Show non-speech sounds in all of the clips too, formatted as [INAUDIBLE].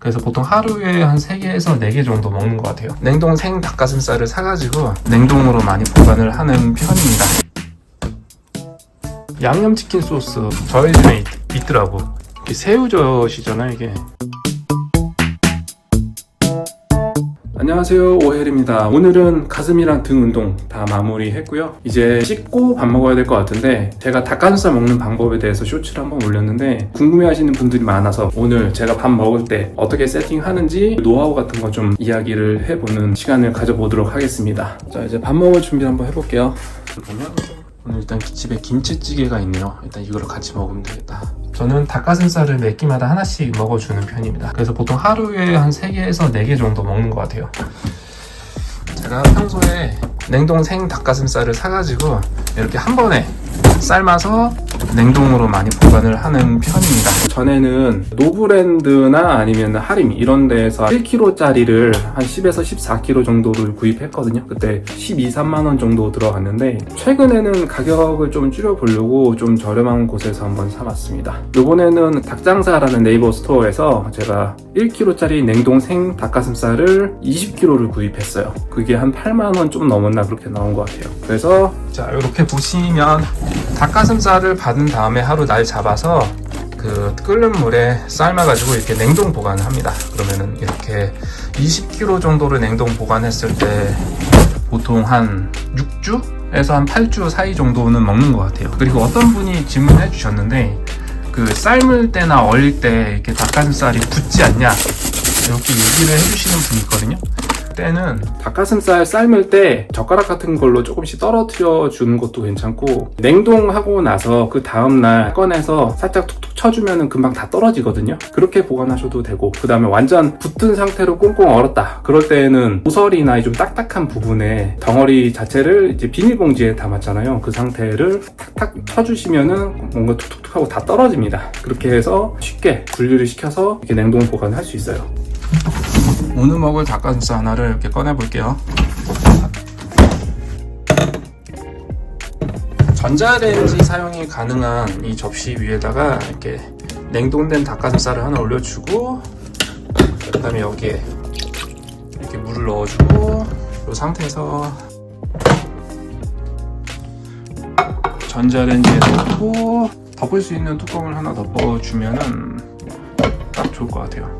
그래서 보통 하루에 한 3개에서 4개 정도 먹는 것 같아요. 냉동 생 닭가슴살을 사가지고 냉동으로 많이 보관을 하는 편입니다. 양념치킨 소스 저희 집에 있, 있더라고. 이게 새우젓이잖아요, 이게. 안녕하세요 오헬입니다. 오늘은 가슴이랑 등 운동 다 마무리 했고요. 이제 씻고 밥 먹어야 될 것 같은데 제가 닭가슴살 먹는 방법에 대해서 쇼츠를 한번 올렸는데 궁금해 하시는 분들이 많아서 오늘 제가 밥 먹을 때 어떻게 세팅하는지 노하우 같은 거 좀 이야기를 해보는 시간을 가져보도록 하겠습니다. 자 이제 밥 먹을 준비 한번 해볼게요. 보면 오늘 일단 집에 김치찌개가 있네요 일단 이거를 같이 먹으면 되겠다 저는 닭가슴살을 몇 끼마다 하나씩 먹어주는 편입니다. 그래서 보통 하루에 한 3개에서 4개 정도 먹는 것 같아요. 제가 평소에 냉동 생 닭가슴살을 사가지고 이렇게 한 번에 삶아서 냉동으로 많이 보관을 하는 편입니다. 전에는 노브랜드나 아니면 하림 이런 데에서 1kg짜리를 한 10에서 14kg 정도를 구입했거든요. 그때 12, 3만 원 정도 들어갔는데 최근에는 가격을 좀 줄여보려고 좀 저렴한 곳에서 한번 사봤습니다. 이번에는 닭장사라는 네이버 스토어에서 제가 1kg짜리 냉동 생 닭가슴살을 20kg를 구입했어요. 그게 한 8만 원 좀 넘었나 그렇게 나온 것 같아요. 그래서 자 이렇게 보시면 닭가슴살을 받은 다음에 하루 날 잡아서 그 끓는 물에 삶아가지고 이렇게 냉동 보관을 합니다. 그러면은 이렇게 20kg 정도를 냉동 보관했을 때 보통 한 6주에서 한 8주 사이 정도는 먹는 것 같아요. 그리고 어떤 분이 질문해 주셨는데 그 삶을 때나 얼릴 때 이렇게 닭가슴살이 붙지 않냐 이렇게 얘기를 해주시는 분이 있거든요. 때는 닭가슴살 삶을 때 젓가락 같은 걸로 조금씩 떨어뜨려 주는 것도 괜찮고 냉동하고 나서 그 다음날 꺼내서 살짝 툭툭 쳐주면 금방 다 떨어지거든요. 그렇게 보관하셔도 되고 그 다음에 완전 붙은 상태로 꽁꽁 얼었다. 그럴 때는 모서리나 좀 딱딱한 부분에 덩어리 자체를 이제 비닐봉지에 담았잖아요. 그 상태를 탁탁 쳐주시면은 뭔가 툭툭툭 하고 다 떨어집니다. 그렇게 해서 쉽게 분리를 시켜서 이렇게 냉동 보관할 수 있어요 오늘 먹을 닭가슴살 하나를 이렇게 꺼내 볼게요. 전자레인지 사용이 가능한 이 접시 위에다가 이렇게 냉동된 닭가슴살을 하나 올려주고 그 다음에 여기에 이렇게 물을 넣어주고 이 상태에서 전자레인지에 넣고 덮을 수 있는 뚜껑을 하나 덮어주면은 딱 좋을 것 같아요.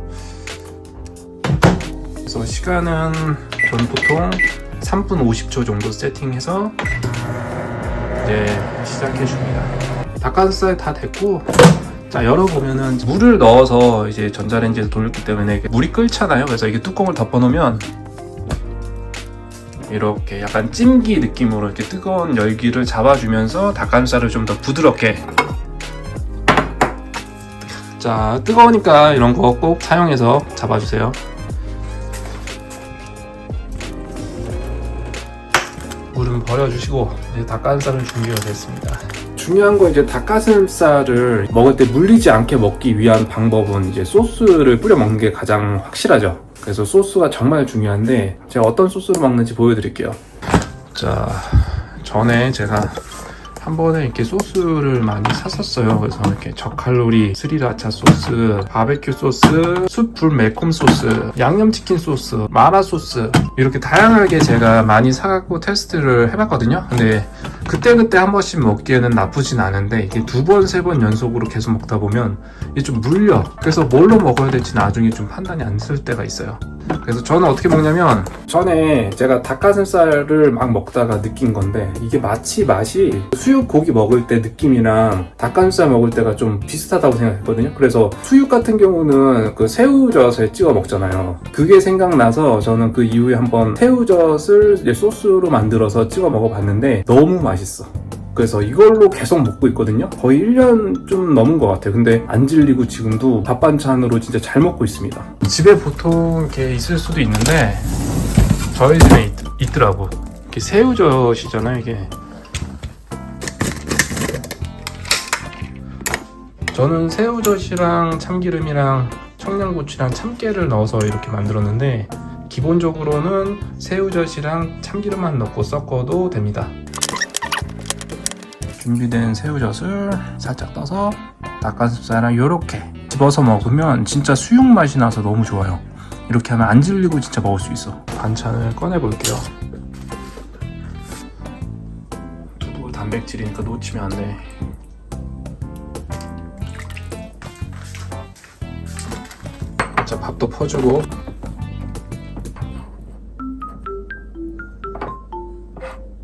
그래서 시간은 저는 보통 3분 50초 정도 세팅해서 이제 시작해 줍니다. 닭가슴살 다 됐고 자 열어보면은 물을 넣어서 이제 전자레인지에서 돌렸기 때문에 물이 끓잖아요. 그래서 이게 뚜껑을 덮어놓으면 이렇게 약간 찜기 느낌으로 이렇게 뜨거운 열기를 잡아주면서 닭가슴살을 좀 더 부드럽게 자 뜨거우니까 이런 거 꼭 사용해서 잡아주세요. 물은 버려주시고 이제 닭가슴살을 준비가 됐습니다. 중요한 건 이제 닭가슴살을 먹을 때 물리지 않게 먹기 위한 방법은 이제 소스를 뿌려 먹는 게 가장 확실하죠. 그래서 소스가 정말 중요한데 제가 어떤 소스를 먹는지 보여드릴게요. 자, 전에 제가 한 번에 이렇게 소스를 많이 샀었어요. 그래서 이렇게 저칼로리 스리라차 소스, 바베큐 소스, 숯불 매콤 소스, 양념치킨 소스, 마라 소스 이렇게 다양하게 제가 많이 사갖고 테스트를 해봤거든요. 근데 그때그때 한 번씩 먹기에는 나쁘진 않은데 이게 두 번, 세 번 연속으로 계속 먹다 보면 이게 좀 물려. 그래서 뭘로 먹어야 될지 나중에 좀 판단이 안 쓸 때가 있어요. 그래서 저는 어떻게 먹냐면 전에 제가 닭가슴살을 막 먹다가 느낀 건데 이게 마치 맛이 수육 고기 먹을 때 느낌이랑 닭가슴살 먹을 때가 좀 비슷하다고 생각했거든요. 그래서 수육 같은 경우는 그 새우젓에 찍어 먹잖아요. 그게 생각나서 저는 그 이후에 한번 새우젓을 소스로 만들어서 찍어 먹어봤는데 너무 맛있어. 그래서 이걸로 계속 먹고 있거든요. 거의 1년 좀 넘은 것 같아요. 근데 안 질리고 지금도 밥 반찬으로 진짜 잘 먹고 있습니다. 집에 보통 이렇게 있을 수도 있는데 저희 집에 있, 더라고 이렇게 새우젓이잖아요, 이게. 저는 새우젓이랑 참기름이랑 청양고추랑 참깨를 넣어서 이렇게 만들었는데 기본적으로는 새우젓이랑 참기름만 넣고 섞어도 됩니다. 준비된 새우젓을 살짝 떠서 닭가슴살랑 요렇게 집어서 먹으면 진짜 수육 맛이 나서 너무 좋아요. 이렇게 하면 안 질리고 진짜 먹을 수 있어. 반찬을 꺼내 볼게요. 두부 단백질이니까 놓치면 안 돼. 자, 밥도 퍼주고.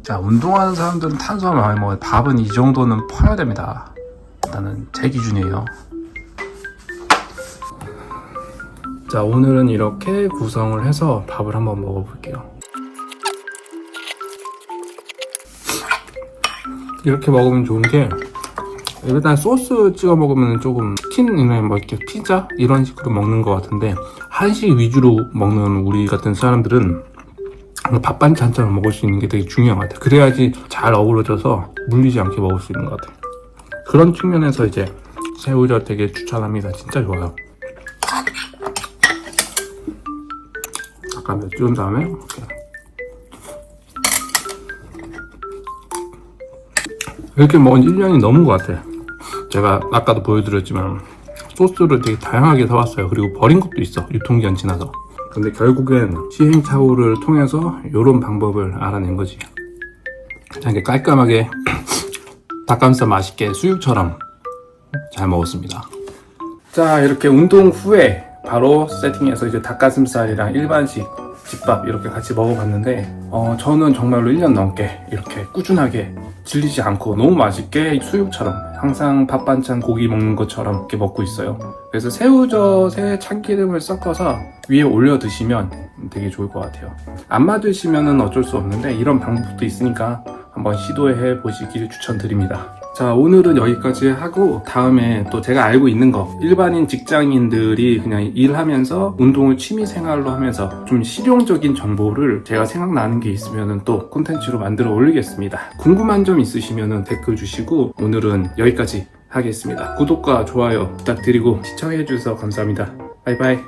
자, 운동하는 사람들은 탄수화물 많이 먹어요. 밥은 이 정도는 퍼야 됩니다. 일단은 제 기준이에요. 자, 오늘은 이렇게 구성을 해서 밥을 한번 먹어볼게요. 이렇게 먹으면 좋은 게 일단 소스 찍어 먹으면 조금 치킨이나 뭐 이렇게 피자 이런 식으로 먹는 것 같은데 한식 위주로 먹는 우리 같은 사람들은 밥 반찬처럼 먹을 수 있는 게 되게 중요한 것 같아요. 그래야지 잘 어우러져서 물리지 않게 먹을 수 있는 것 같아요. 그런 측면에서 이제 새우젓 되게 추천합니다. 진짜 좋아요. 맥주 온 다음에 이렇게. 이렇게 먹은 1년이 넘은 것 같아요. 제가 아까도 보여드렸지만 소스를 되게 다양하게 사왔어요. 그리고 버린 것도 있어. 유통기한 지나서. 근데 결국엔 시행착오를 통해서 이런 방법을 알아낸 거지. 자, 이렇게 깔끔하게 [CLEARS THROAT] 닭가슴살 맛있게 수육처럼 잘 먹었습니다. 자, 이렇게 운동 후에 바로 세팅해서 이제 닭가슴살이랑 일반식 집밥 이렇게 같이 먹어봤는데, 어, 저는 정말로 1년 넘게 이렇게 꾸준하게 질리지 않고 너무 맛있게 수육처럼 항상 밥 반찬 고기 먹는 것처럼 이렇게 먹고 있어요. 그래서 새우젓에 참기름을 섞어서 위에 올려 드시면 되게 좋을 것 같아요. 안 맞으시면 어쩔 수 없는데 이런 방법도 있으니까 한번 시도해 보시길 추천드립니다. 자, 오늘은 여기까지 하고 다음에 또 제가 알고 있는 거 일반인 직장인들이 그냥 일하면서 운동을 취미 생활로 하면서 좀 실용적인 정보를 제가 생각나는 게 있으면 또 콘텐츠로 만들어 올리겠습니다. 궁금한 점 있으시면 댓글 주시고 오늘은 여기까지 하겠습니다. 구독과 좋아요 부탁드리고 시청해 주셔서 감사합니다. 바이바이.